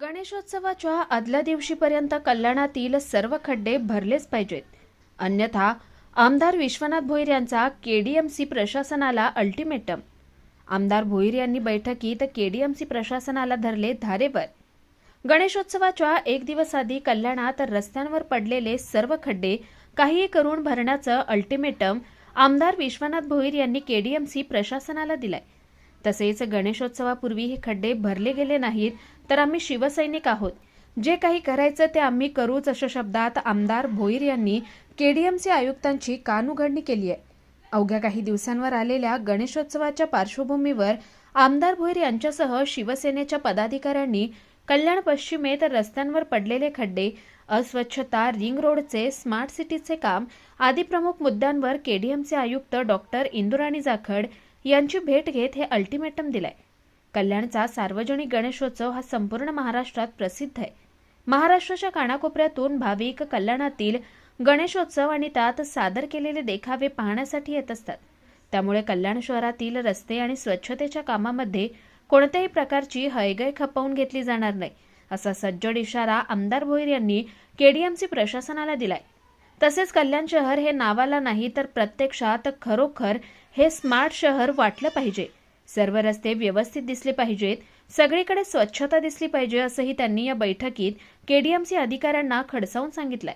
गणेशोत्सवाच्या आदल्या दिवशीपर्यंत कल्याणातील सर्व खड्डे भरलेच पाहिजेत. अन्यथा आमदार विश्वनाथ भोईर यांचा केडीएमसी प्रशासनाला अल्टिमेटम. आमदार भोईर यांनी बैठकीत केडीएमसी प्रशासनाला धरले धारेवर. गणेशोत्सवाच्या एक दिवस आधी कल्याणात रस्त्यांवर पडलेले सर्व खड्डे काहीही करून भरण्याचं अल्टिमेटम आमदार विश्वनाथ भोईर यांनी केडीएमसी प्रशासनाला दिलाय. तसेच गणेशोत्सवापूर्वी हे खड्डे भरले गेले नाहीत तर आम्ही शिवसैनिक आहोत. जे काही करायचं ते आम्ही करूच अशा शब्दात आमदार भोईर यांनी केडीएमसी आयुक्तांची कानउघडणी केली आहे. अवघ्या काही दिवसांवर आलेल्या गणेशोत्सवाच्या पार्श्वभूमीवर आमदार भोईर यांच्यासह शिवसेनेच्या पदाधिकाऱ्यांनी कल्याण पश्चिमेत रस्त्यांवर पडलेले खड्डे अस्वच्छता रिंग रोडचे स्मार्ट सिटीचे काम आदी प्रमुख मुद्द्यांवर केडीएमचे आयुक्त डॉक्टर इंदुराणी जाखड यांची भेट घेत हे अल्टिमेटम दिलंय. कल्याणचा सार्वजनिक गणेशोत्सव हा संपूर्ण महाराष्ट्रात प्रसिद्ध आहे. महाराष्ट्राच्या कानाकोपऱ्यातून भाविक कल्याणातील गणेशोत्सव आणि त्यात सादर केलेले देखावे पाहण्यासाठी येत असतात. त्यामुळे कल्याण शहरातील रस्ते आणि स्वच्छतेच्या कामामध्ये कोणत्याही प्रकारची हयगय खपवून घेतली जाणार नाही असा सज्जड इशारा आमदार भोईर यांनी केडीएमसी प्रशासनाला दिलाय. तसेच कल्याण शहर हे नावाला नाही तर प्रत्यक्षात खरोखर हे स्मार्ट शहर वाटलं पाहिजे. सर्व रस्ते व्यवस्थित दिसले पाहिजेत सगळीकडे स्वच्छता दिसली पाहिजे असंही त्यांनी या बैठकीत केडीएमसी अधिकाऱ्यांना खडसावून सांगितलंय.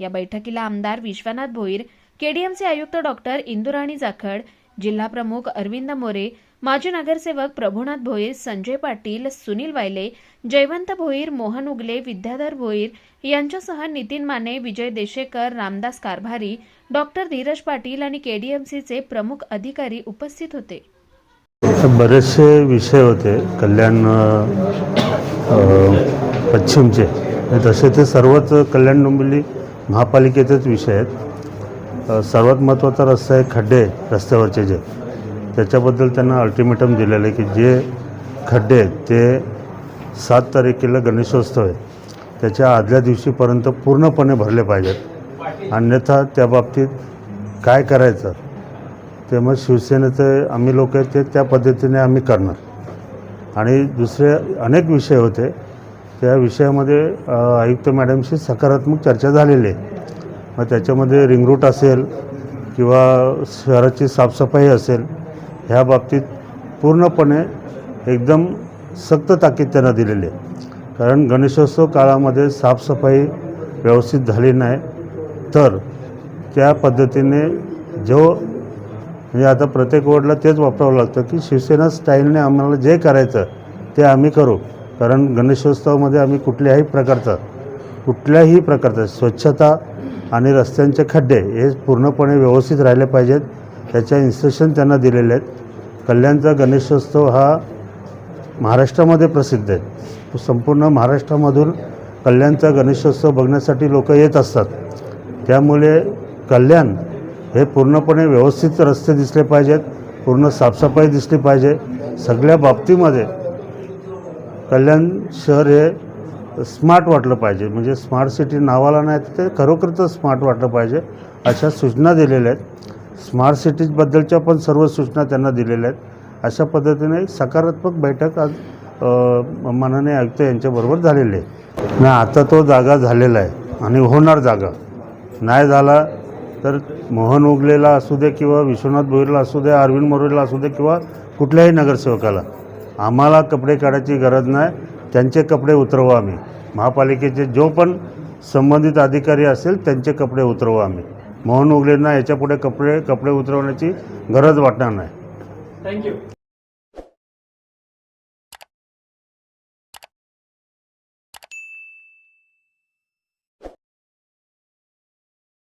या बैठकीला आमदार विश्वनाथ भोईर केडीएमसी आयुक्त डॉक्टर इंदुराणी जाखड जिल्हा प्रमुख अरविंद मोरे माजी नगरसेवक प्रभुनाथ भोईर संजय पाटील सुनील वायले जयवंत भोईर मोहन उगले विद्याधर भोईर यांच्यासह नितीन माने विजय देशेकर रामदास कारभारी डॉक्टर धीरज पाटील आणि केडीएमसीचे प्रमुख अधिकारी उपस्थित होते. बरेचसे विषय होते कल्याण पश्चिमचे. तसे ते सर्वच कल्याण डोंबिवली महापालिकेचेच विषय आहेत. सर्वात महत्त्वाचा रस्ता आहे खड्डे रस्त्यावरचे जे. त्याच्याबद्दल त्यांना अल्टिमेटम दिलेलं आहे की जे खड्डे आहेत ते सात तारखेला गणेशोत्सव आहे. त्याच्या आदल्या दिवशीपर्यंत पूर्णपणे भरले पाहिजेत. अन्यथा त्या बाबतीत काय करायचं? ते मग शिवसेनेचे आम्ही लोक आहेत ते त्या पद्धतीने आम्ही करणार. आणि दुसरे अनेक विषय होते. त्या विषयामध्ये आयुक्त मॅडमशी सकारात्मक चर्चा झालेली आहे. मग त्याच्यामध्ये रिंगरूट असेल किंवा शहराची साफसफाई असेल ह्या बाबतीत पूर्णपणे एकदम सक्त ताकीद त्यांना दिलेली आहे. कारण गणेशोत्सव काळामध्ये साफसफाई व्यवस्थित झाली नाही तर त्या पद्धतीने जो म्हणजे आता प्रत्येक वॉर्डला तेच वापरावं लागतं की शिवसेना स्टाईलने आम्हाला जे करायचं ते आम्ही करू. कारण गणेशोत्सवामध्ये आम्ही कुठल्याही प्रकारचं कुठल्याही प्रकारचं स्वच्छता आणि रस्त्यांचे खड्डे हे पूर्णपणे व्यवस्थित राहिले पाहिजेत. त्याच्या इन्स्ट्रक्शन त्यांना दिलेले आहेत. कल्याणचा गणेशोत्सव हा महाराष्ट्रामध्ये प्रसिद्ध आहे. संपूर्ण महाराष्ट्रामधून कल्याणचा गणेशोत्सव बघण्यासाठी लोक येत असतात. त्यामुळे कल्याण हे पूर्णपणे व्यवस्थित रस्ते दिसले पाहिजेत पूर्ण साफसफाई दिसली पाहिजे. सगळ्या बाबतीमध्ये कल्याण शहर हे स्मार्ट वाटलं पाहिजे. म्हणजे स्मार्ट सिटी नावाला नाही तर ते खरोखरच स्मार्ट वाटलं पाहिजे अशा सूचना दिलेल्या आहेत. स्मार्ट सिटीजबद्दलच्या पण सर्व सूचना त्यांना दिलेल्या आहेत. अशा पद्धतीने सकारात्मक बैठक आज मनाने माननीय आयुक्त यांच्याबरोबर झालेली आहे. नाही आता तो जागा झालेला आहे आणि होणार जागा. नाही झाला तर मोहन उगलेला असू दे किंवा विश्वनाथ भोईरला असू दे अरविंद मोरेला असू दे किंवा कुठल्याही नगरसेवकाला. आम्हाला कपडे काढायची गरज नाही. त्यांचे कपडे उतरवू आम्ही. महापालिकेचे जो पण संबंधित अधिकारी असेल त्यांचे कपडे उतरवू आम्ही. मोहन उगलेंना याच्यापुढे कपडे कपडे उतरवण्याची गरज वाटणार नाही. थँक्यू